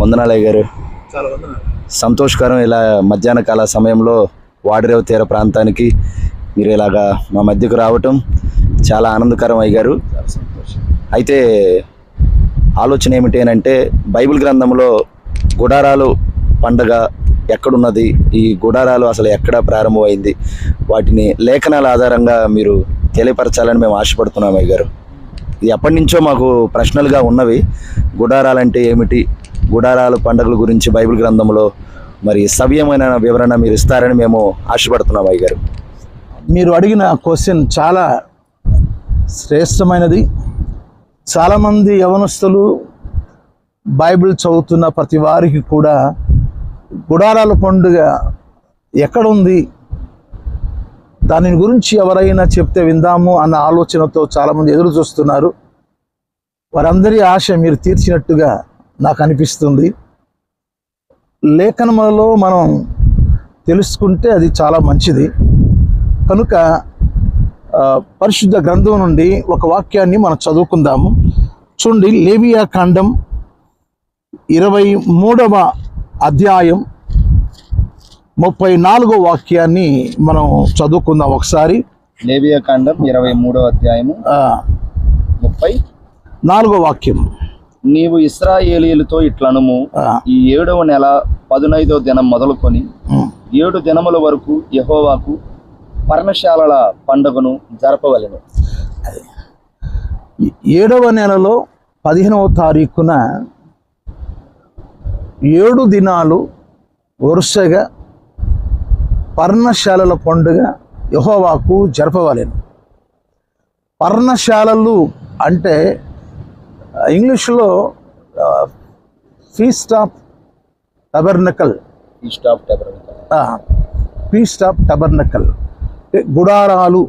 వందనాలయ్య గారు. సంతోషకరం ఇలా మధ్యాహ్న కాల సమయంలో వాడిరేవు తీర ప్రాంతానికి మీరు ఇలాగా మా మధ్యకు రావటం చాలా ఆనందకరం అయ్యారు అయితే ఆలోచన ఏమిటి అని అంటే బైబిల్ గ్రంథంలో గుడారాలు పండగ ఎక్కడున్నది ఈ గుడారాలు అసలు ఎక్కడ ప్రారంభమైంది వాటిని లేఖనాల ఆధారంగా మీరు తెలియపరచాలని మేము ఆశపడుతున్నాం అయ్య గారు. ఇది ఎప్పటి నుంచో మాకు ప్రశ్నలుగా ఉన్నవి గుడారాలంటే ఏమిటి గుడారాలు పండుగల గురించి బైబిల్ గ్రంథంలో మరి సవ్యమైన వివరణ మీరు ఇస్తారని మేము ఆశపడుతున్నాం అయ్య గారు మీరు అడిగిన క్వశ్చన్ చాలా శ్రేష్టమైనది. చాలామంది యవనస్తులు బైబిల్ చదువుతున్న ప్రతి వారికి కూడా గుడారాల పండుగ ఎక్కడుంది దాని గురించి ఎవరైనా చెప్తే విందాము అన్న ఆలోచనతో చాలామంది ఎదురు చూస్తున్నారు. వారందరి ఆశ మీరు తీర్చినట్టుగా నాకు అనిపిస్తుంది. లేఖనములలో మనం తెలుసుకుంటే అది చాలా మంచిది. కనుక పరిశుద్ధ గ్రంథం నుండి ఒక వాక్యాన్ని మనం చదువుకుందాము. చూడండి లేవియా కాండం ఇరవై మూడవ అధ్యాయం ముప్పై నాలుగో వాక్యాన్ని మనం చదువుకుందాం ఒకసారి. లేవియ కాండం ఇరవై మూడో అధ్యాయము ముప్పై నాలుగో వాక్యం. నీవు ఇస్రాయేలీలతో ఇట్లనుము. ఈ ఏడవ నెల పదునైదో దినం మొదలుకొని ఏడు దినముల వరకు యెహోవాకు పర్ణశాలల పండుగను జరపవలెను. ఏడవ నెలలో పదిహేనవ తారీఖున ఏడు దినాలు వరుసగా పర్ణశాలల పండుగ యహోవాకు జరపవలెను. పర్ణశాలలు అంటే ఇంగ్లీష్లో ఫీస్ట్ ఆఫ్ టబర్నకల్ ఈ stop tabernacle feast of tabernacle గుడారాలు.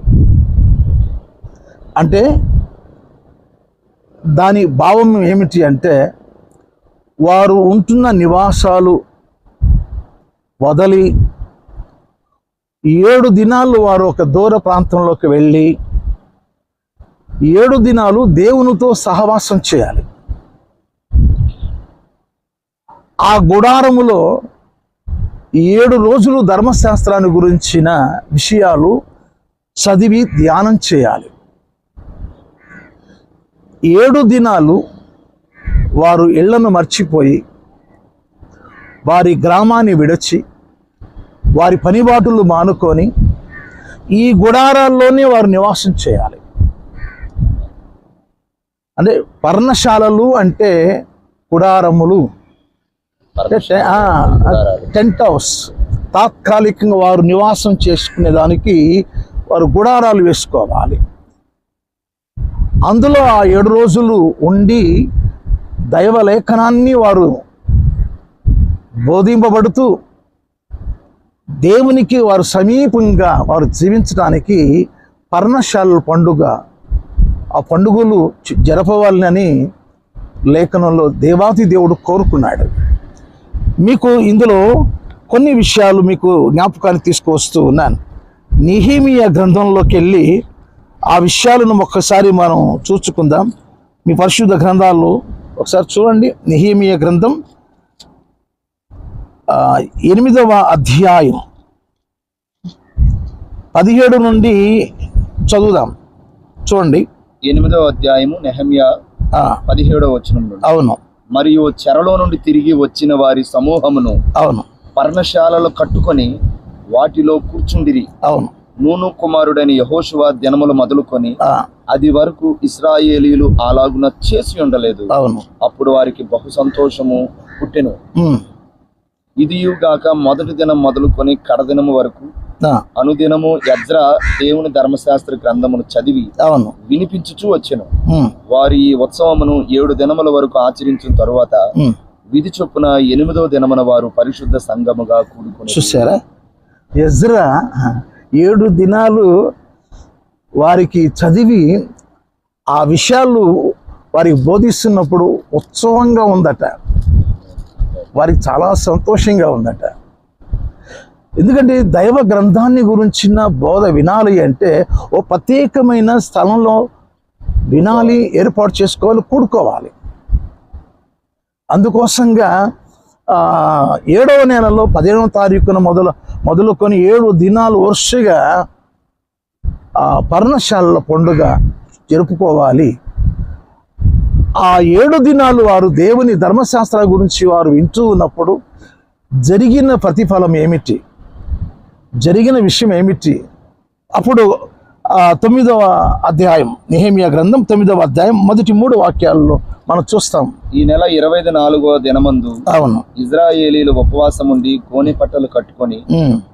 అంటే దాని భావం ఏమిటి అంటే వారు ఉంటున్న నివాసాలు వదలి ఏడు దినాలు వారు ఒక దూర ప్రాంతంలోకి వెళ్ళి ఏడు దినాలు దేవునితో సహవాసం చేయాలి. ఆ గుడారములో ఏడు రోజులు ధర్మశాస్త్రాన్ని గురించిన విషయాలు చదివి ధ్యానం చేయాలి. ఏడు దినాలు వారు ఇళ్ళను మర్చిపోయి వారి గ్రామాన్ని విడచి వారి పనిబాటులు మానుకొని ఈ గుడారాల్లోనే వారు నివాసం చేయాలి. అంటే పర్ణశాలలు అంటే గుడారములు అంటే ఆ, టెంట్ హౌస్. తాత్కాలికంగా వారు నివాసం చేసుకునే దానికి వారు గుడారాలు వేసుకోవాలి. అందులో ఆ ఏడు రోజులు ఉండి దైవ లేఖనాన్ని వారు బోధింపబడుతూ దేవునికి వారు సమీపంగా వారు జీవించడానికి పర్ణశాలల పండుగ ఆ పండుగలు జరపవాలని లేఖనంలో దేవాతి దేవుడు కోరుకున్నాడు. మీకు ఇందులో కొన్ని విషయాలు మీకు జ్ఞాపకానికి తీసుకువస్తూ ఉన్నాను. నిహిమియా గ్రంథంలోకి వెళ్ళి ఆ విషయాలను ఒక్కసారి మనం చూసుకుందాం. మీ పరిశుద్ధ గ్రంథాలు ఒకసారి చూడండి. నిహిమియ గ్రంథం ఎనిమిదవ అధ్యాయం. పదిహేడు నుండి చదువుదాం. చూడండి. ఎనిమిదవ అధ్యాయము నెహమ్యా పదిహేడవ వచనం నుండి అవును. మరియు చెరలో నుండి తిరిగి వచ్చిన వారి సమూహమును అవును. పర్ణశాలలు కట్టుకొని వాటిలో కూర్చుండిరి. అవును. నూను కుమారుడైన యహోషువ దినములు మొదలుకొని అది వరకు ఇస్రాయేలీలు అలాగున చేసి ఉండలేదు. అవును. అప్పుడు వారికి బహు సంతోషము పుట్టెను. ఇదియుగాక మొదటి దినం మొదలుకొని కడదినము వరకు అనుదినము యజ్ర దేవుని ధర్మశాస్త్ర గ్రంథమును చదివి అవును. వినిపించుచూ వచ్చెను. వారి ఈ ఉత్సవమును ఏడు దినముల వరకు ఆచరించిన తరువాత. విధి చొప్పున ఎనిమిదవ దినమున వారు పరిశుద్ధ సంఘముగా కూడుకుని చూసారా ఎజ్రా ఏడు దినాలు వారికి చదివి ఆ విషయాలు వారికి బోధిస్తున్నప్పుడు ఉత్సవంగా ఉందట. వారికి చాలా సంతోషంగా ఉందట. ఎందుకంటే దైవ గ్రంథాన్ని గురించిన బోధ వినాలి అంటే ఓ ప్రత్యేకమైన స్థలంలో వినాలి ఏర్పాటు చేసుకోవాలి కూడుకోవాలి. అందుకోసంగా ఏడవ నెలలో పదిహేనవ తారీఖున మొదలు మొదలుకొని ఏడు దినాలు వరుసగా పర్ణశాలల పండుగ జరుపుకోవాలి. ఆ ఏడు దినాలు వారు దేవుని ధర్మశాస్త్రాల గురించి వారు వింటూ ఉన్నప్పుడు జరిగిన ప్రతిఫలం ఏమిటి? జరిగిన విషయం ఏమిటి? అప్పుడు తొమ్మిదవ అధ్యాయం నిహేమియా గ్రంథం తొమ్మిదవ అధ్యాయం మొదటి మూడు వాక్యాల్లో మనం చూస్తాం. ఈ నెల ఇరవై నాలుగో దినమందు అవును. ఇజ్రాయేలీలు ఉపవాసం ఉండి గోనె పట్టలు కట్టుకొని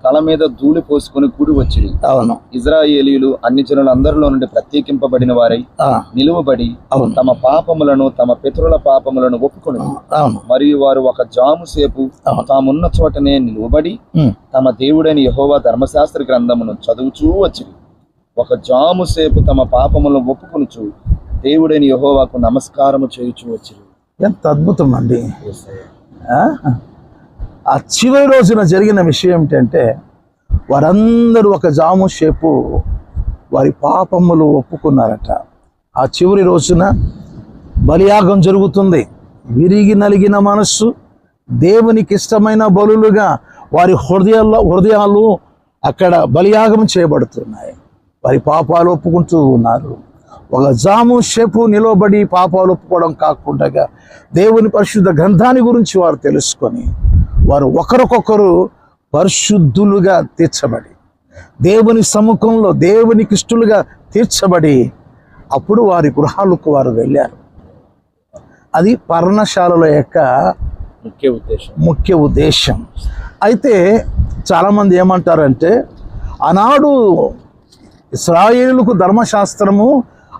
తల మీద ధూళి పోసుకొని కూడి వచ్చిరి. అవును. ఇజ్రాయేలీలు అన్ని జనులందరిలో నుండి ప్రత్యేకింపబడిన వారై నిలువబడి తమ పాపములను తమ పితరుల పాపములను ఒప్పుకొని అవును. మరియు వారు ఒక జాము సేపు. తామున్న చోటనే నిలువబడి తమ దేవుడైన యెహోవా ధర్మశాస్త్ర గ్రంథమును చదువుచూ వచ్చి ఒక జాము సేపు తమ పాపములను ఒప్పుకొనుచు దేవుడైన యెహోవాకు నమస్కారము చేయుచూ వచ్చి ఎంత అద్భుతం అండి. ఆ? చివరి రోజున జరిగిన విషయం ఏమిటంటే వారందరూ ఒక జాము షేపు వారి పాపములు ఒప్పుకున్నారట. ఆ చివరి రోజున బలియాగం జరుగుతుంది. విరిగి నలిగిన మనస్సు దేవునికి ఇష్టమైన బలులుగా వారి హృదయాల్లో హృదయాలు అక్కడ బలియాగం చేయబడుతున్నాయి. వారి పాపాలు ఒప్పుకుంటూ ఉన్నారు. ఒక జాము షేపు నిలవబడి పాపాలు ఒప్పుకోవడం కాకుండా దేవుని పరిశుద్ధ గ్రంథాన్ని గురించి వారు తెలుసుకొని వారు ఒకరికొకరు పరిశుద్ధులుగా తీర్చబడి దేవుని సముఖంలో దేవునికి ఇష్టలుగా తీర్చబడి అప్పుడు వారి గృహాలకు వారు వెళ్ళారు. అది పర్ణశాలల యొక్క ముఖ్య ఉద్దేశం. ముఖ్య ఉద్దేశం. అయితే చాలామంది ఏమంటారంటే ఆనాడు ఇస్రాయేలుకు ధర్మశాస్త్రము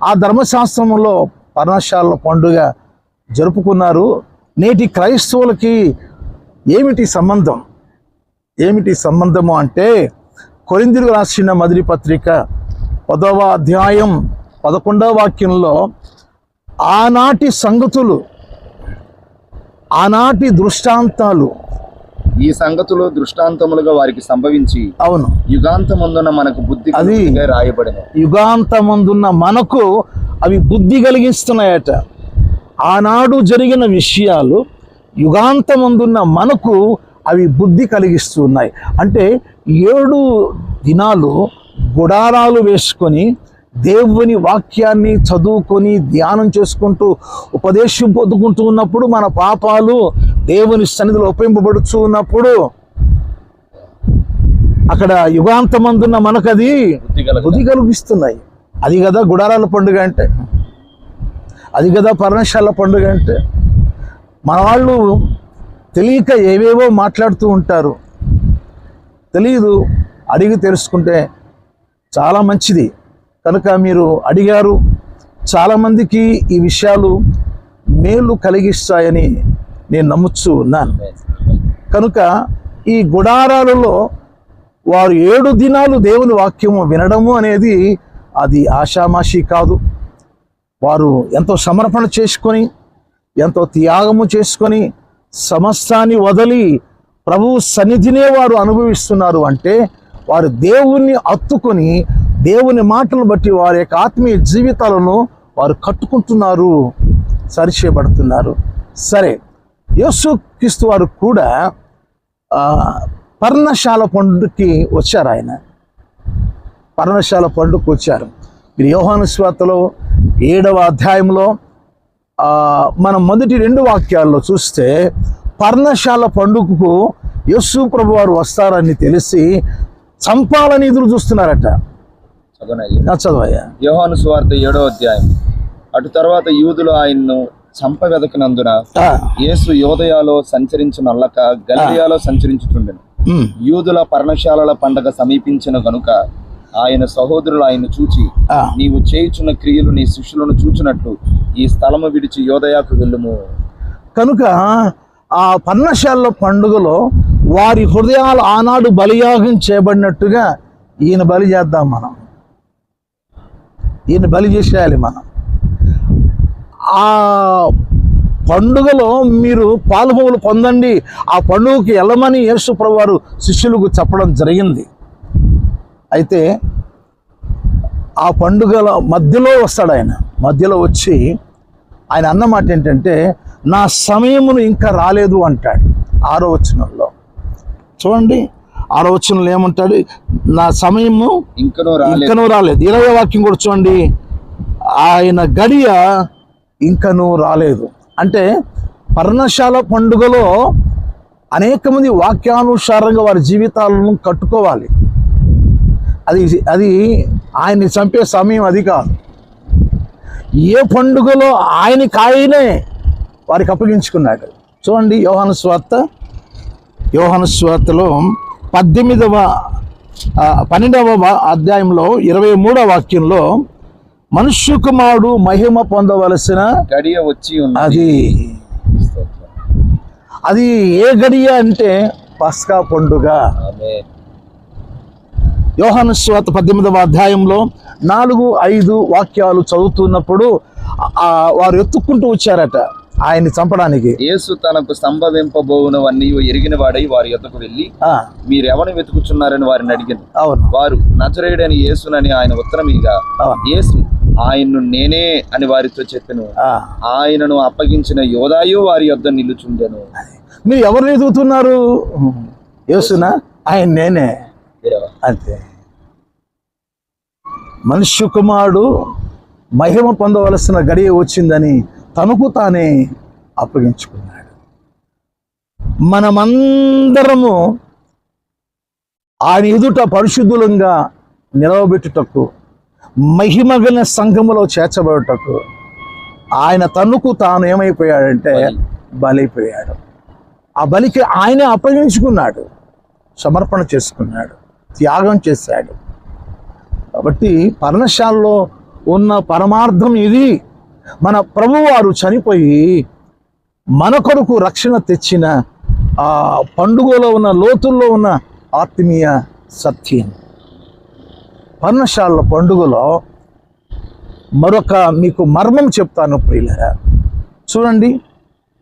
ఆ ధర్మశాస్త్రములో పర్ణశాల పండుగ జరుపుకున్నారు. నేటి క్రైస్తవులకి ఏమిటి సంబంధం? ఏమిటి సంబంధము అంటే కొరిందిరు రాసిన మొదటి పత్రిక పదవ అధ్యాయం పదకొండవ వాక్యంలో ఆనాటి సంగతులు ఆనాటి దృష్టాంతాలు ఈ సంగతులు దృష్టాంతములుగా వారికి సంభవించి అవును. యుగాంతమందున మనకు బుద్ధి అది- రాయబడిన యుగాంతమందున్న మనకు అవి బుద్ధి కలిగిస్తున్నాయట. ఆనాడు జరిగిన విషయాలు యుగాంతమందున్న మనకు అవి బుద్ధి కలిగిస్తున్నాయి. అంటే ఏడు దినాలు గుడారాలు వేసుకొని దేవుని వాక్యాన్ని చదువుకొని ధ్యానం చేసుకుంటూ ఉపదేశం పొందుకుంటూ ఉన్నప్పుడు మన పాపాలు దేవుని సన్నిధిలో ఉపయోగింపబడుతూ ఉన్నప్పుడు అక్కడ యుగాంతమందున్న మనకది బుద్ధి కలిగిస్తున్నాయి. అది కదా గుడారాల పండుగ అంటే. అది కదా పర్ణశాల పండుగ అంటే. మన వాళ్ళు తెలియక ఏవేవో మాట్లాడుతూ ఉంటారు. తెలియదు అడిగి తెలుసుకుంటే చాలా మంచిది. కనుక మీరు అడిగారు చాలామందికి ఈ విషయాలు మేలు కలిగిస్తాయని నేను నమ్ముచ్చు ఉన్నాను. కనుక ఈ గుడారాలలో వారు ఏడు దినాలు దేవుని వాక్యము వినడము అనేది అది ఆషామాషి కాదు. వారు ఎంతో సమర్పణ చేసుకొని ఎంతో త్యాగము చేసుకొని సమస్తాన్ని వదిలి ప్రభువు సన్నిధినే వారు అనుభవిస్తున్నారు అంటే వారు దేవుణ్ణి అత్తుకొని దేవుని మాటలు బట్టి వారి యొక్క ఆత్మీయ జీవితాలను వారు కట్టుకుంటున్నారు సరిచేయబడుతున్నారు. సరే యేసు క్రీస్తు వారు కూడా పర్ణశాల పండుగకి వచ్చారు ఆయన. పర్ణశాల పండుగకు వచ్చారు. మీరు యోహాను స్వార్తలో ఏడవ అధ్యాయంలో మనం మొదటి రెండు వాక్యాల్లో చూస్తే పర్ణశాల పండుగకు యేసు ప్రభు వారు వస్తారని తెలిసి చంపాలని ఎదురు చూస్తున్నారట. చదవయ్యా. యోహాను సువార్త ఏడో అధ్యాయం. అటు తర్వాత యూదులు ఆయన్ను చంపవెదకినందున ఆ, యేసు యోదయాలో సంచరించునల్లక గలియాలో సంచరించుచుండెను. ఉమ్, యూదుల పర్ణశాలల పండగ సమీపించిన గనుక ఆయన సహోదరులు ఆయన్ను చూచి నీవు చేయుచున్న క్రియలు నీ శిష్యులను చూచినట్లు ఈ స్థలము విడిచి యోదయాకు వెళ్ళుము. కనుక ఆ పర్ణశాల పండుగలో వారి హృదయాలు ఆనాడు బలియాగం చేయబడినట్టుగా ఈయన బలి చేద్దాం మనం. ఈయన బలి చేసేయాలి మనం. ఆ పండుగలో మీరు పాలుపొవులు పొందండి. ఆ పండుగకి వెళ్ళమని యేసు వారు శిష్యులకు చెప్పడం జరిగింది. అయితే ఆ పండుగల మధ్యలో వస్తాడు ఆయన. మధ్యలో వచ్చి ఆయన అన్నమాట ఏంటంటే నా సమయమును ఇంకా రాలేదు అంటాడు ఆరో వచనంలో. చూడండి ఆరో వచనంలో ఏమంటాడు? నా సమయము ఇంకనూ రాలేదు. ఇరవై వాక్యం కూడా చూడండి. ఆయన గడియ ఇంకనూ రాలేదు. అంటే పర్ణశాల పండుగలో అనేక మంది వాక్యానుసారంగా వారి జీవితాలను కట్టుకోవాలి. అది అది ఆయన్ని చంపే సమయం అది కాదు. ఏ పండుగలో ఆయనకి ఆయనే వారికి అప్పగించుకున్నాడు. చూడండి యోహాను స్వార్త. యోహాను స్వార్తలో పద్దెనిమిదవ పన్నెండవ అధ్యాయంలో ఇరవై మూడవ వాక్యంలో మనుష్య కుమారుడు మహిమ పొందవలసిన గడియ వచ్చి ఉన్నది. అది అది ఏ గడియ అంటే పస్కా పండుగ. యోహాను స్వాత పద్దెనిమిదవ అధ్యాయంలో నాలుగు ఐదు వాక్యాలు చదువుతున్నప్పుడు ఆ వారు ఎత్తుక్కుంటూ వచ్చారట ఆయన్ని చంపడానికి. యేసు తనకు సంభవింపబోవునవన్నీ ఎరిగిన వాడై వారి యొద్దకు వెళ్ళి ఆ, మీరెవరిని వెతుకుచున్నారని వారిని అడిగాను. అవును. వారు నజరేయుడని యేసునని ఆయన ఉత్తరమిగా అవును. యేసు ఆయన్ను నేనే అని వారితో చెప్పెను. ఆయనను అప్పగించిన యోదాయు వారి యొద్ద నిలుచుండెను. మీరు ఎవరు ఎదుగుతున్నారు? యేసునా? ఆయన నేనే. అంతే. మనుష్య కుమారుడు మహిమ పొందవలసిన గడియ వచ్చిందని తనకు తానే అప్పగించుకున్నాడు. మనమందరము ఆయన ఎదుట పరిశుద్ధులంగా నిలవబెట్టుటకు మహిమగల సంఘములో చేర్చబడుటకు ఆయన తన్నుకు తాను ఏమైపోయాడంటే బలైపోయాడు. ఆ బలికి ఆయనే అప్పగించుకున్నాడు సమర్పణ చేసుకున్నాడు త్యాగం చేశాడు. కాబట్టి పర్ణశాలలో ఉన్న పరమార్థం ఇది. మన ప్రభువారు చనిపోయి మన కొరకు రక్షణ తెచ్చిన ఆ పండుగలో ఉన్న లోతుల్లో ఉన్న ఆత్మీయ సత్యం. పర్ణశాల పండుగలో మరొక మీకు మర్మం చెప్తాను ప్రియులరా. చూడండి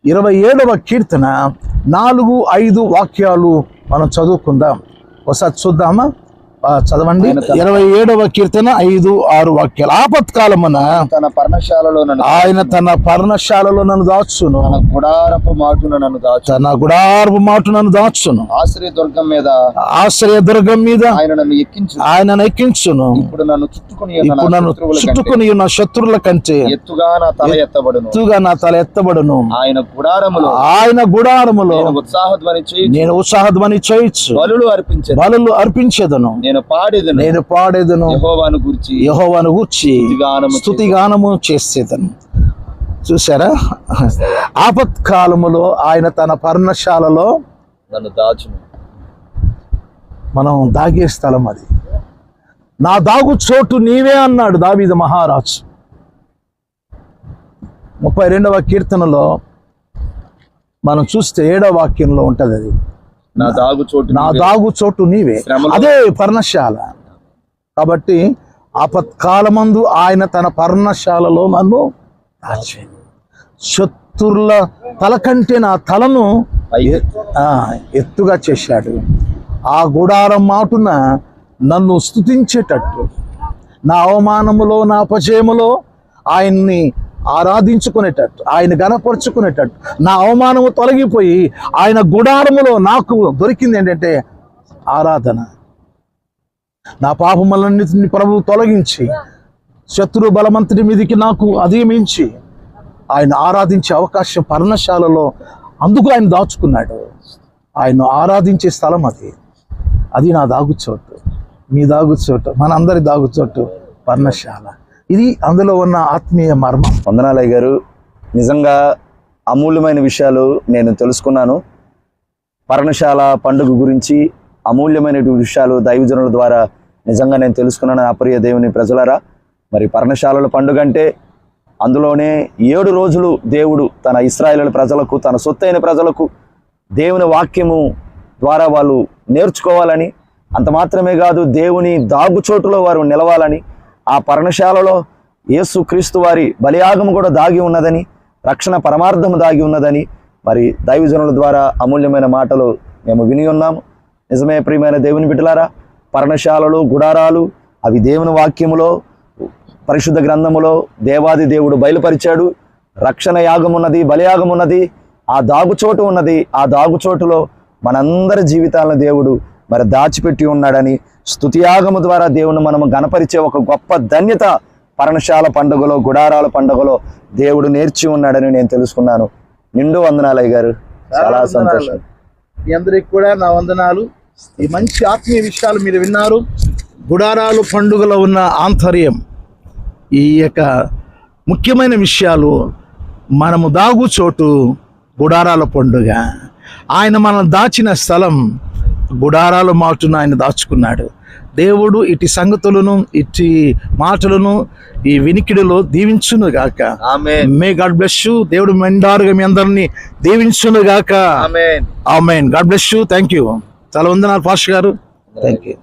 ఇరవై ఏడవ కీర్తన నాలుగు ఐదు వాక్యాలు మనం చదువుకుందాం. ఒకసారి చూద్దామా? చదవండి. ఇరవై ఏడవ కీర్తన ఐదు ఆరు వాక్యాలు. ఆపత్కాలమున తన పర్ణశాలలో నన్ను ఆయన తన పర్ణశాలలో నన్ను దాచును. తన గుడారపు మాటున నన్ను దాచు తన గుడార్పు మాటు నన్ను దాచును. ఆశ్రయ దుర్గం మీద ఆశ్రయ దుర్గం మీద ఆయన నన్ను ఎక్కించు ఆయన ఎక్కించును. ఇప్పుడు నన్ను చుట్టుకుని ఇప్పుడు నన్ను చుట్టుకుని ఉన్న శత్రువుల కంటే ఎత్తుగా నా తల ఎత్తబడును. ఎత్తుగా నా తల ఎత్తబడును. ఆయన గుడారములో ఆయన గుడారములో నేను ఉత్సాహధ్వని చేయి నేను ఉత్సాహధ్వని చేయొచ్చు బలులు అర్పించను బలులు అర్పించేదను. నేను పాడేదను. నేను పాడేదను. యెహోవాను గురించి యహోవాను గూర్చి స్తుతిగానము చేసేదను. చూసారా ఆపత్కాలములో ఆయన తన పర్ణశాలలో నన్ను దాచును. మనం దాగే స్థలం అది. నా దాగు చోటు నీవే అన్నాడు దావీదు మహారాజు. ముప్పై రెండవ కీర్తనలో మనం చూస్తే ఏడవ వాక్యంలో ఉంటది అది నా దాగు చోటు నా నీవే. దాగు చోటు నీవే. అదే పర్ణశాల. కాబట్టి ఆపత్కాలమందు ఆయన తన పర్ణశాలలో నన్ను దాచాడు. శత్రుల తల కంటే నా తలను ఎత్తుగా చేశాడు. ఆ గుడారం మాటున నన్ను స్తుతించేటట్టు. నా అవమానములో నా అపజయములో ఆయన్ని ఆరాధించుకునేటట్టు ఆయన గనపరుచుకునేటట్టు నా అవమానము తొలగిపోయి ఆయన గుడారములో నాకు దొరికింది ఏంటంటే ఆరాధన. నా పాపములన్నిటిని ప్రభు తొలగించి శత్రు బలమంతటి మీదికి నాకు అధిగమించి ఆయన ఆరాధించే అవకాశం పర్ణశాలలో అందుకు ఆయన దాచుకున్నాడు. ఆయన ఆరాధించే స్థలం అది. అది నా దాగుచోటు. మీ దాగుచోటు. మనందరి దాగుచోటు పర్ణశాల. ఇది అందులో ఉన్న ఆత్మీయ మర్మం. వందనాలయ్య గారు నిజంగా అమూల్యమైన విషయాలు నేను తెలుసుకున్నాను. పర్ణశాల పండుగ గురించి అమూల్యమైన విషయాలు దైవజనుల ద్వారా నిజంగా నేను తెలుసుకున్నాను. నా ప్రియ దేవుని ప్రజలరా మరి పర్ణశాలల పండుగ అంటే అందులోనే ఏడు రోజులు దేవుడు తన ఇస్రాయేల్ ప్రజలకు తన సొత్తైన ప్రజలకు దేవుని వాక్యము ద్వారా వాళ్ళు నేర్చుకోవాలని అంత మాత్రమే కాదు దేవుని దాగుచోటులో వారు నిలవాలని ఆ పర్ణశాలలో ఏసుక్రీస్తు వారి బలియాగము కూడా దాగి ఉన్నదని రక్షణ పరమార్థము దాగి ఉన్నదని మరి దైవజనుల ద్వారా అమూల్యమైన మాటలు మేము విని ఉన్నాము. నిజమే ప్రియమైన దేవుని బిడ్డలారా పర్ణశాలలు గుడారాలు అవి దేవుని వాక్యములో పరిశుద్ధ గ్రంథములో దేవాది దేవుడు బయలుపరిచాడు. రక్షణ యాగం ఉన్నది బలియాగం ఉన్నది ఆ దాగుచోటు ఉన్నది. ఆ దాగుచోటులో మనందరి జీవితాలను దేవుడు మరి దాచిపెట్టి ఉన్నాడని స్తుతియాగము ద్వారా దేవుని మనము గణపరిచే ఒక గొప్ప ధన్యత పర్ణశాల పండుగలో గుడారాల పండుగలో దేవుడు నేర్చి ఉన్నాడని నేను తెలుసుకున్నాను. నిండు వందనాలయ్య గారు చాలా సంతోషం. మీ అందరికి కూడా నా వందనాలు. ఈ మంచి ఆత్మీయ విషయాలు మీరు విన్నారు. గుడారాలు పండుగలో ఉన్న ఆంతర్యం ఈ యొక్క ముఖ్యమైన విషయాలు మనము దాగు చోటు గుడారాల పండుగ. ఆయన మనం దాచిన స్థలం గుడారాల మాటును ఆయన దాచుకున్నాడు. దేవుడు ఇటు సంగతులను ఇటు మాటలను ఈ వినికిడిలో దీవించును గాక. మే గాడ్ బ్లెస్ యూ దేవుడు మెండారుగా మీ అందరినీ దీవించును గాక. ఆమేన్. Amen. God bless you thank you చాలా వందనాలు పాష్ గారు. Thank you